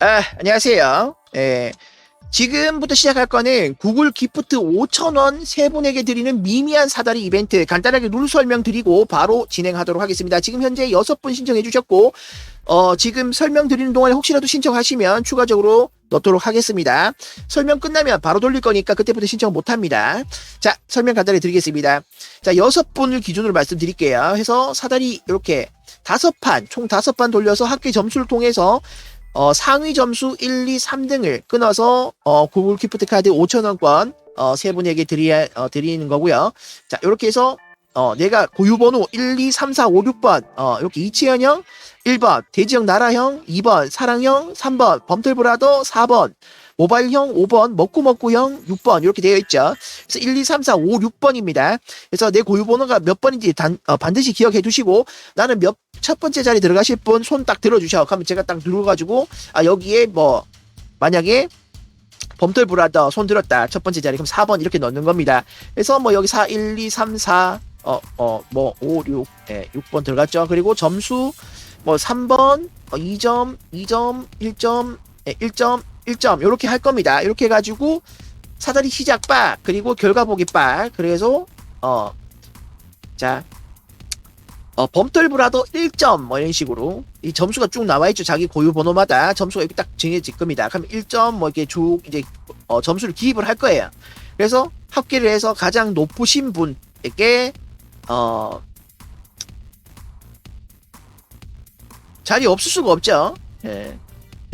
아, 안녕하세요. 예. 지금부터 시작할 거는 구글 기프트 5,000원 세 분에게 드리는 미미한 사다리 이벤트 간단하게 룰 설명 드리고 바로 진행하도록 하겠습니다. 지금 현재 6분 신청해 주셨고, 어, 지금 설명 드리는 동안에 혹시라도 신청하시면 추가적으로 넣도록 하겠습니다. 설명 끝나면 바로 돌릴 거니까 그때부터 신청 못 합니다. 자, 설명 간단히 드리겠습니다. 자, 여섯 분을 기준으로 말씀드릴게요. 해서 사다리 이렇게 다섯 판, 총 다섯 판 돌려서 학교 점수를 통해서 어, 상위 점수 1, 2, 3등을 끊어서 어, 구글 기프트 카드 5,000원권 어, 세 분에게 드리, 어, 드리는 거고요. 자, 이렇게 해서 어, 내가 고유번호 1, 2, 3, 4, 5, 6번 어, 이렇게 이치현 형 1번, 대지형 나라형 2번, 사랑형 3번, 범틀브라더 4번, 모바일형 5번, 먹구먹구형 6번 이렇게 되어 있죠. 그래서 1, 2, 3, 4, 5, 6번입니다. 그래서 내 고유번호가 몇 번인지 단, 어, 반드시 기억해 두시고 나는 몇 첫 번째 자리 들어가실 분 손 딱 들어주셔. 그러면 제가 딱 눌러가지고 아 여기에 뭐 만약에 범털 브라더 손 들었다 첫 번째 자리 그럼 4번 이렇게 넣는 겁니다. 그래서 뭐 여기 4, 1, 2, 3, 4 어, 어, 뭐, 5, 6, 예, 6번 들어갔죠. 그리고 점수, 뭐, 3번, 어, 2점, 2점, 1점, 예, 1점, 1점, 요렇게 할 겁니다. 이렇게 해가지고, 사다리 시작 빡, 그리고 결과 보기 빡, 그래서, 어, 자, 어, 범털브라도 1점, 뭐, 이런 식으로. 이 점수가 쭉 나와 있죠. 자기 고유 번호마다 점수가 이렇게 딱 정해질 겁니다. 그럼 1점, 뭐, 이렇게 쭉, 이제, 어, 점수를 기입을 할 거예요. 그래서 합계를 해서 가장 높으신 분에게, 어, 자리 없을 수가 없죠. 예.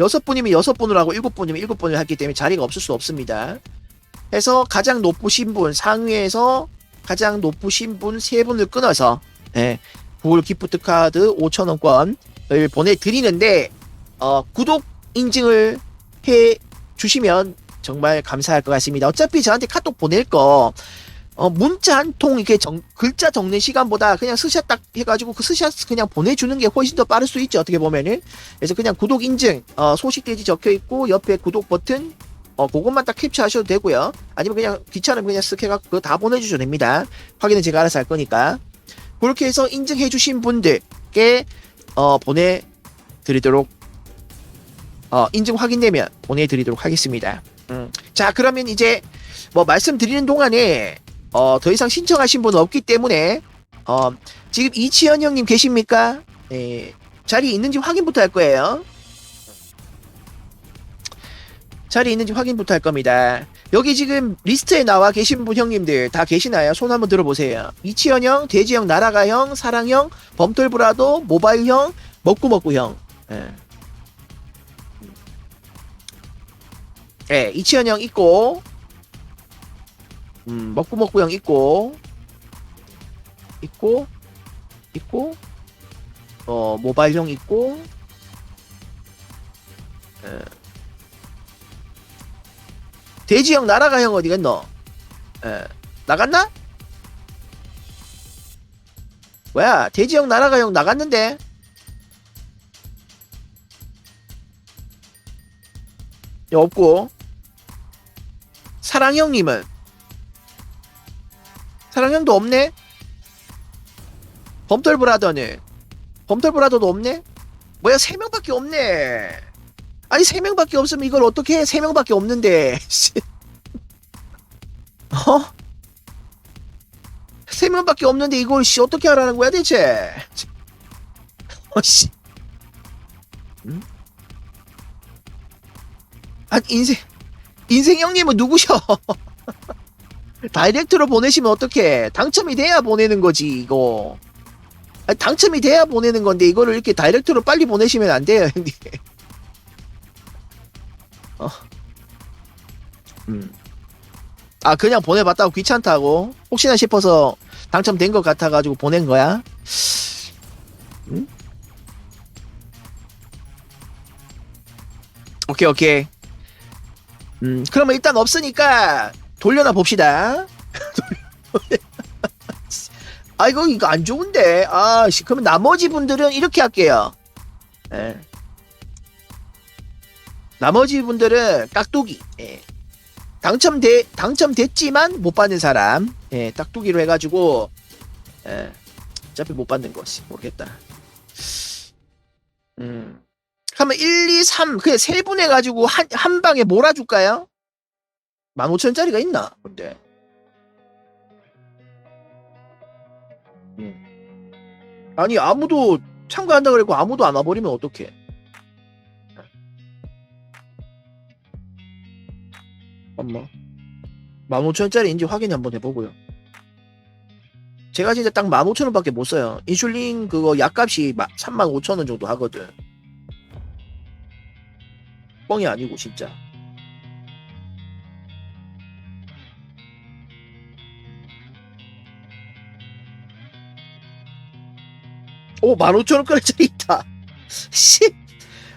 여섯 분이면 여섯 분을 하고 일곱 분이면 일곱 분을 했기 때문에 자리가 없을 수 없습니다. 해서 가장 높으신 분 상위에서 가장 높으신 분 세 분을 끊어서 예, 구글 기프트 카드 5,000원권을 보내드리는데 어, 구독 인증을 해 주시면 정말 감사할 것 같습니다. 어차피 저한테 카톡 보낼 거 어, 문자 한 통 이렇게 정- 글자 적는 시간보다 그냥 스샷 딱 해가지고 그 스샷 그냥 보내주는 게 훨씬 더 빠를 수 있죠. 어떻게 보면은. 그래서 그냥 구독 인증, 어, 소식 돼지 적혀 있고 옆에 구독 버튼, 어, 그것만 딱 캡처하셔도 되고요. 아니면 그냥 귀찮으면 그냥 쓱 해갖고 그거 다 보내주셔도 됩니다. 확인은 제가 알아서 할 거니까. 그렇게 해서 인증해주신 분들께, 어, 보내드리도록, 어, 인증 확인되면 보내드리도록 하겠습니다. 음. 자, 그러면 이제, 뭐, 말씀드리는 동안에, 어, 더 이상 신청하신 분 없기 때문에, 어, 지금 이치현 형님 계십니까? 네, 자리 있는지 확인부터 할 거예요. 자리 있는지 확인부터 할 겁니다. 여기 지금 리스트에 나와 계신 분 형님들 다 계시나요? 손 한번 들어보세요. 이치현 형, 돼지 형, 나라가 형, 사랑 형, 범털브라도, 모바일 형, 먹구먹구 형. 예. 예, 이치현 형 있고, 음, 먹고 먹고 형 있고. 있고. 있고. 어 모바일 형 있고. 에. 돼지 형 나라가 형 어디 갔노? 에, 나갔나? 뭐야 돼지 형 나라가 형 나갔는데? 야, 없고. 사랑 형님은 사랑형도 없네? 범털브라더는? 범털브라더도 없네? 뭐야, 세 명밖에 없네. 아니, 세 명밖에 없으면 이걸 어떻게 해? 세 명밖에 없는데. 씨. 어? 세 명밖에 없는데 이걸 씨 어떻게 하라는 거야 대체? 어 씨. 응? 아니 인생 인생 형님은 누구셔? 다이렉트로 보내시면 어떡해. 당첨이 돼야 보내는 거지, 이거. 아니, 당첨이 돼야 보내는 건데, 이거를 이렇게 다이렉트로 빨리 보내시면 안 돼요, 형님. 어. 음. 아, 그냥 보내봤다고 귀찮다고? 혹시나 싶어서 당첨된 것 같아가지고 보낸 거야? 음? 오케이, 오케이. 음, 그러면 일단 없으니까, 돌려놔 봅시다. 아 이거 이거 안 좋은데. 아 씨, 그러면 나머지 분들은 이렇게 할게요. 예. 나머지 분들은 깍두기. 예. 당첨돼 당첨됐지만 못 받는 사람. 예, 깍두기로 해가지고. 예. 어차피 못 받는 거지 모르겠다. 음. 그러면 1, 2, 3, 그냥 세분 해가지고 한, 한 방에 몰아줄까요? 15,000원짜리가 있나? 근데. 음. 아니, 아무도 참가한다 그랬고 아무도 안 와버리면 어떡해. 엄마. 15,000원짜리인지 확인 한번 해보고요. 제가 진짜 딱 15,000원밖에 못 써요. 인슐린 그거 약값이 35,000원 정도 하거든. 뻥이 아니고 진짜. 오, 15,000원짜리 있다. 씨.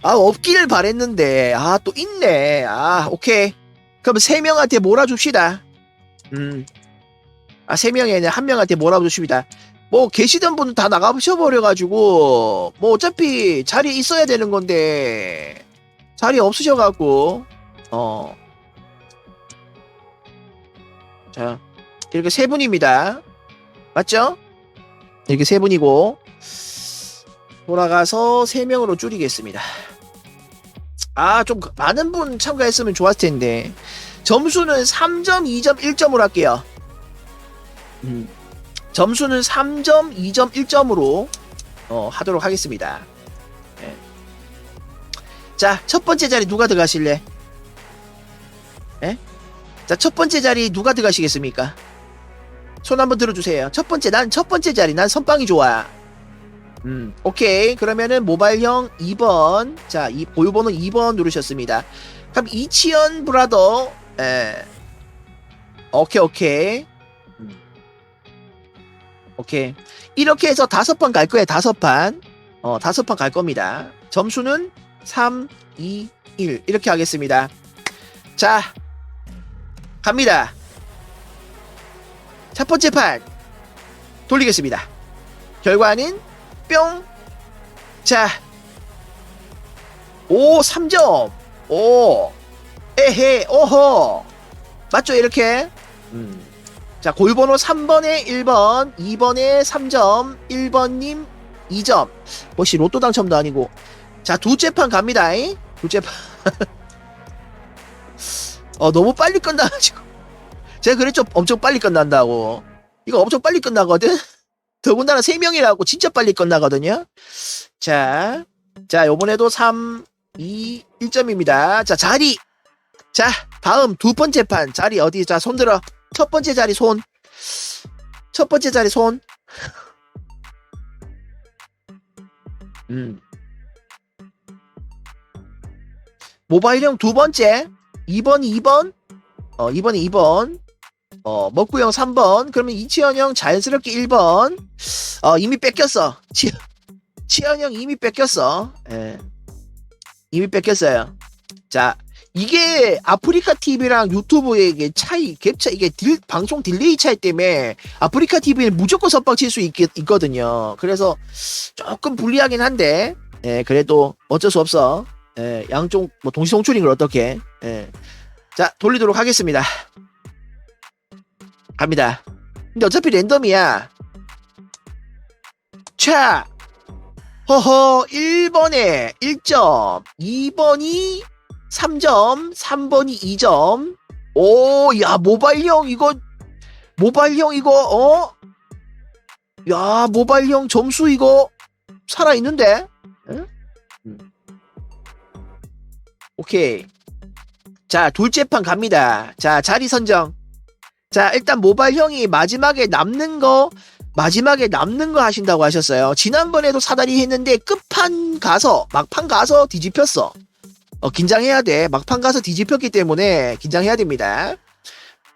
아, 없기를 바랬는데. 아, 또 있네. 아, 오케이. 그럼 세 명한테 몰아줍시다. 음. 아, 세 아니라 한 명한테 몰아줍시다. 뭐, 계시던 분은 다 나가셔버려가지고, 뭐, 어차피 자리에 있어야 되는 건데, 자리 없으셔갖고, 어. 자, 이렇게 세 분입니다. 맞죠? 이렇게 세 분이고, 돌아가서 세 명으로 줄이겠습니다. 아, 좀 많은 분 참가했으면 좋았을 텐데. 점수는 3점, 2점, 1점으로 할게요. 음, 점수는 3점, 2점, 1점으로 어, 하도록 하겠습니다. 네. 자, 첫 번째 자리 누가 들어가실래? 예? 자, 첫 번째 자리 누가 들어가시겠습니까? 손 한번 들어주세요. 첫 번째, 난 첫 번째 자리, 난 선빵이 좋아. 음, 오케이. 그러면은 모바일형 2번. 자, 이 보유번호 2번 누르셨습니다. 그럼 이치현 브라더, 에, 오케이, 오케이. 음. 오케이. 이렇게 해서 다섯 판 갈 거예요, 다섯 판. 어, 다섯 판 갈 겁니다. 점수는 3, 2, 1. 이렇게 하겠습니다. 자, 갑니다. 첫 번째 판 돌리겠습니다. 결과는 뿅. 자. 오, 3점. 오. 에헤, 오호. 맞죠, 이렇게? 음. 자, 골번호 3번에 1번, 2번에 3점, 1번님 2점. 뭐시 로또 당첨도 아니고. 자, 두째 판 갑니다. 잉? 두째 판. 어, 너무 빨리 끝나가지고. 제가 그랬죠. 엄청 빨리 끝난다고. 이거 엄청 빨리 끝나거든? 더군다나 3명이라고 진짜 빨리 끝나거든요. 자, 자, 요번에도 3, 2, 1점입니다. 자, 자리. 자, 다음 두 번째 판. 자리 어디? 자, 손 들어. 첫 번째 자리 손. 첫 번째 자리 손. 음. 모바일형 두 번째. 2번, 2번. 어, 2번에 2번. 어, 먹구형 3번. 그러면 이치현 형 자연스럽게 1번. 어, 이미 뺏겼어. 치, 치현 형 이미 뺏겼어. 예. 이미 뺏겼어요. 자, 이게 아프리카 TV랑 유튜브의 차이, 갭차, 이게 딜, 방송 딜레이 차이 때문에 아프리카 TV는 무조건 선빵 칠 수 있거든요. 그래서 조금 불리하긴 한데, 예, 그래도 어쩔 수 없어. 예, 양쪽, 뭐, 동시 송출인 걸 어떻게, 예. 자, 돌리도록 하겠습니다. 갑니다. 근데 어차피 랜덤이야. 자, 허허, 1번에 1점, 2번이 3점, 3번이 2점. 오, 야, 모바일형 이거, 모바일형 이거, 어? 야, 모바일형 점수 이거 살아있는데? 응? 음. 오케이. 자, 둘째 판 갑니다. 자, 자리 선정. 자, 일단 모바일형이 마지막에 남는 거, 마지막에 남는 거 하신다고 하셨어요. 지난번에도 사다리 했는데 끝판 가서, 막판 가서 뒤집혔어. 어, 긴장해야 돼. 막판 가서 뒤집혔기 때문에 긴장해야 됩니다.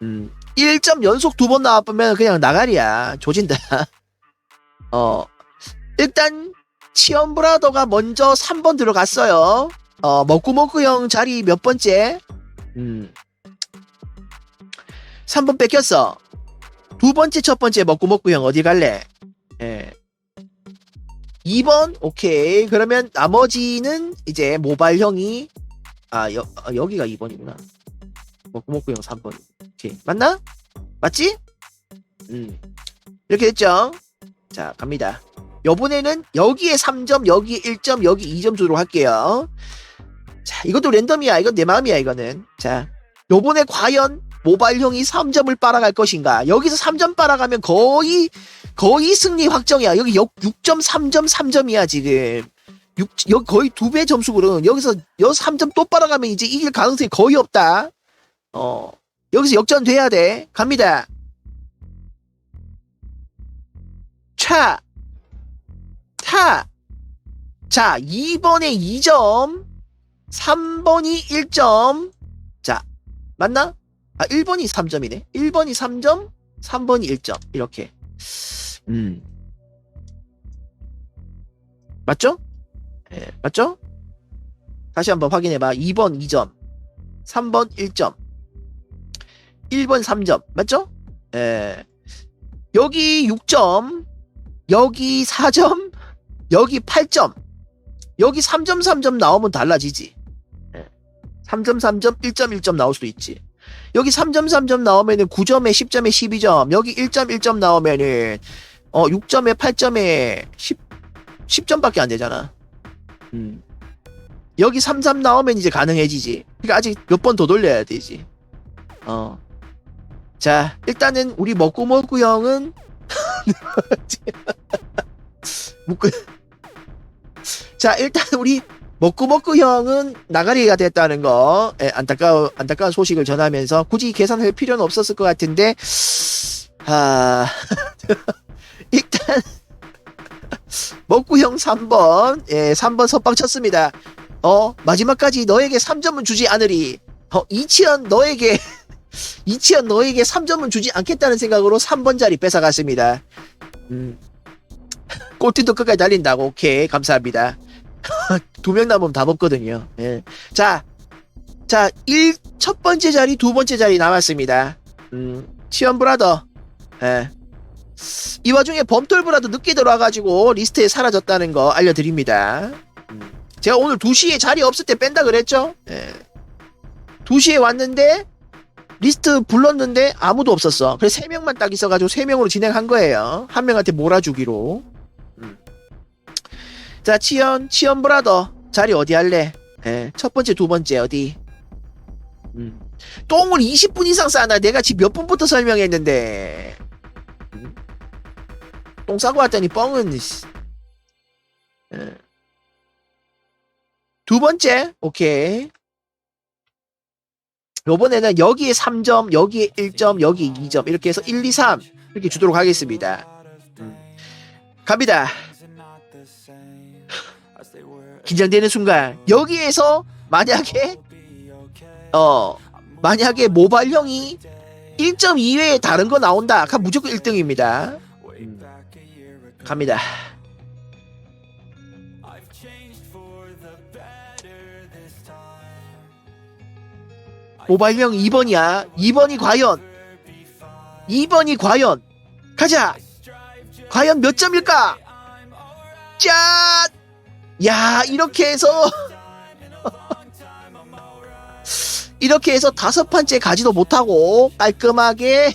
음, 1점 연속 두 번 나와보면 그냥 나가리야. 조진다. 어, 일단, 치언 브라더가 먼저 3번 들어갔어요. 어, 먹구먹구 형 자리 몇 번째? 음, 3번 뺏겼어. 두 번째, 첫 번째 먹고 먹고 형 어디 갈래? 예. 2번 오케이. 그러면 나머지는 이제 모바일 형이 아, 여, 아, 여기가 2번이구나. 먹고 먹고 형 3번. 오케이. 맞나? 맞지? 음. 이렇게 됐죠? 자, 갑니다. 요번에는 여기에 3점, 여기에 1점, 여기 2점 주도록 할게요. 자, 이것도 랜덤이야. 이건 내 마음이야, 이거는. 자, 요번에 과연 모바일형이 3점을 빨아갈 것인가? 여기서 3점 빨아가면 거의, 거의 승리 확정이야. 여기 6점, 3점, 3점이야, 지금. 6, 여기 거의 두 배 점수거든. 여기서, 여 3점 또 빨아가면 이제 이길 가능성이 거의 없다. 어, 여기서 역전 돼야 돼. 갑니다. 차, 타. 자, 2번에 2점, 3번이 1점. 자, 맞나? 아, 1번이 3점이네. 1번이 3점, 3번이 1점. 이렇게. 음. 맞죠? 예, 맞죠? 다시 한번 확인해봐. 2번 2점, 3번 1점, 1번 3점. 맞죠? 예. 여기 6점, 여기 4점, 여기 8점, 여기 3점 3점 나오면 달라지지. 예. 3점 3점, 1점 1점 나올 수도 있지. 여기 3점 3점 나오면은 9점에 10점에 12점, 여기 1점 1점 나오면은 어 6점에 8점에 10 10점밖에 안 되잖아. 음. 여기 3, 3 나오면 이제 가능해지지. 그러니까 아직 몇 번 더 돌려야 되지. 어. 자, 일단은 우리 먹고 먹고 형은 자, 일단 우리 먹고 형은 나가리가 됐다는 거 예, 안타까운 안타까운 소식을 전하면서 굳이 계산할 필요는 없었을 것 같은데 아 일단 먹고 형 3번 예 3번 선빵 쳤습니다. 어 마지막까지 너에게 3점은 주지 않으리. 어 이치현 너에게 이치현 너에게 3점은 주지 않겠다는 생각으로 3번 자리 뺏어갔습니다. 음 꼴찌도 끝까지 달린다고. 오케이 감사합니다 두 명 남으면 다 먹거든요. 예. 자, 자, 1, 첫 번째 자리, 두 번째 자리 남았습니다. 음, 치언 브라더. 예. 이 와중에 범톨 브라더 늦게 들어와가지고 리스트에 사라졌다는 거 알려드립니다. 음, 제가 오늘 2시에 자리 없을 때 뺀다 그랬죠? 예. 2시에 왔는데, 리스트 불렀는데 아무도 없었어. 그래서 3명만 딱 있어가지고 3명으로 진행한 거예요. 한 명한테 몰아주기로. 음. 자, 치연, 치연 브라더. 자리 어디 할래? 예, 첫 번째, 두 번째, 어디? 음. 똥을 20분 이상 싸나? 내가 지금 몇 분부터 설명했는데. 음. 똥 싸고 왔더니 뻥은, 씨. 예. 두 번째, 오케이. 요번에는 여기에 3점, 여기에 1점, 여기 2점. 이렇게 해서 1, 2, 3. 이렇게 주도록 하겠습니다. 음. 갑니다. 긴장되는 순간 여기에서 만약에 어 만약에 모발형이 1점 이외에 다른 거 나온다. 그럼 무조건 1등입니다. 음. 갑니다. 모발형 2번이야. 2번이 과연 2번이 과연 가자! 과연 몇 점일까? 짠 야, 이렇게 해서 이렇게 해서 다섯 판째 가지도 못하고 깔끔하게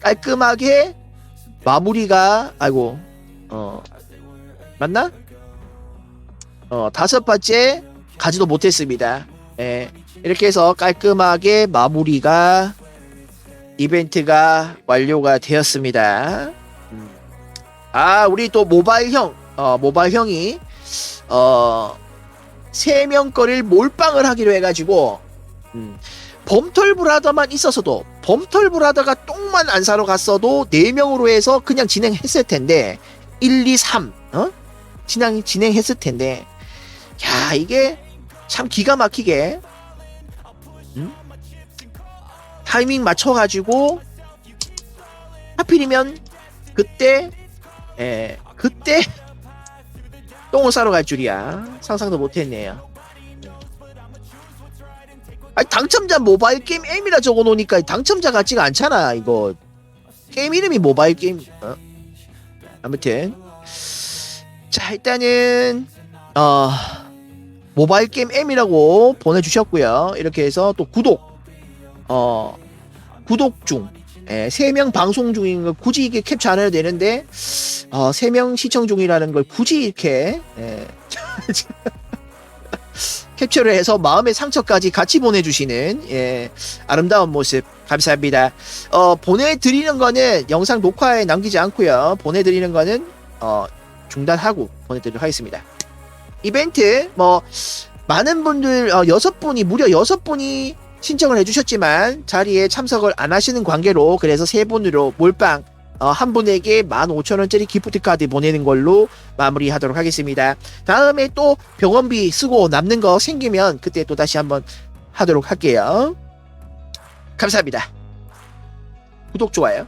깔끔하게 마무리가 아이고 어 맞나? 어 다섯 판째 가지도 못했습니다. 예. 이렇게 해서 깔끔하게 마무리가 이벤트가 완료가 되었습니다. 음. 아 우리 또 모바일형 어 모바일형이 어, 세 명 거를 몰빵을 하기로 해가지고, 음, 범털 브라더만 있었어도, 범털 브라더가 똥만 안 사러 갔어도, 네 명으로 해서 그냥 진행했을 텐데, 1, 2, 3, 어? 진행, 진행했을 텐데, 야, 이게 참 기가 막히게, 음? 타이밍 맞춰가지고, 하필이면, 그때, 에, 그때, 똥을 싸러 갈 줄이야. 상상도 못했네요. 아니 당첨자 모바일 게임 M이라 적어 놓으니까 당첨자 같지가 않잖아 이거 게임 이름이 모바일 게임 어? 아무튼 자 일단은 어 모바일 게임 M이라고 보내주셨고요 이렇게 해서 또 구독 어 구독 중 예, 3명 방송 중인 걸 굳이 이게 캡처 안 해도 되는데 어, 3명 시청 중이라는 걸 굳이 이렇게 예, 캡처를 해서 마음의 상처까지 같이 보내주시는 예, 아름다운 모습 감사합니다. 어, 보내드리는 거는 영상 녹화에 남기지 않고요. 보내드리는 거는 어, 중단하고 보내드리도록 하겠습니다. 이벤트 뭐 많은 분들 어, 여섯 분이 무려 여섯 분이 신청을 해주셨지만 자리에 참석을 안 하시는 관계로 그래서 세 분으로 몰빵 어, 한 분에게 15,000원짜리 기프트 카드 보내는 걸로 마무리하도록 하겠습니다. 다음에 또 병원비 쓰고 남는 거 생기면 그때 또 다시 한번 하도록 할게요. 감사합니다. 구독, 좋아요.